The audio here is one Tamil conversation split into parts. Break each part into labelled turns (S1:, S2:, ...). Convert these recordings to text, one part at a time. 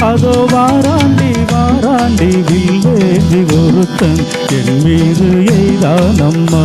S1: அதோ வாராண்டி வாராண்டி வில்லேந்தி ஒருத்தன். என் மீது எய்தானம்மா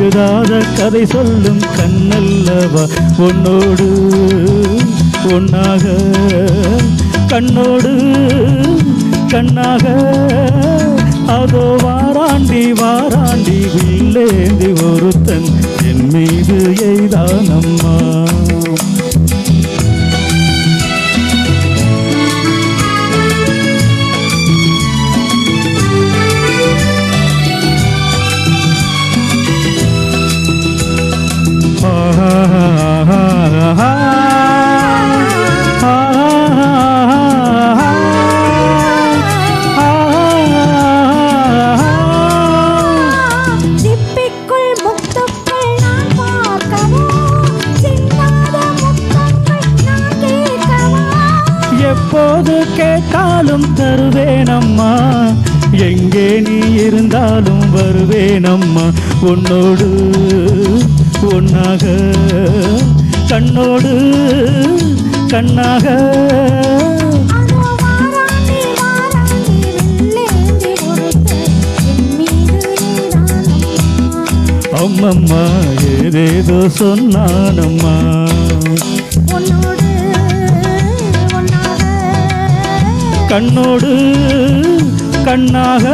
S1: எழுதாத கதை சொல்லும் கண்ணல்லவா? உன்னோடு ஒன்னாக கண்ணோடு கண்ணாக. அதோ வாராண்டி வாராண்டி உள்ளேந்தி ஒருத்தன் எப்போது கேட்டாலும் தருவேனம்மா. எங்கே நீ இருந்தாலும் வருவேனம்மா. உன்னோடு ஒன்னாக கண்ணோடு கண்ணாக. அம்மம்மா ஏதேதோ சொன்னானம்மா.
S2: உன்னோடு
S1: கண்ணோடு கண்ணாக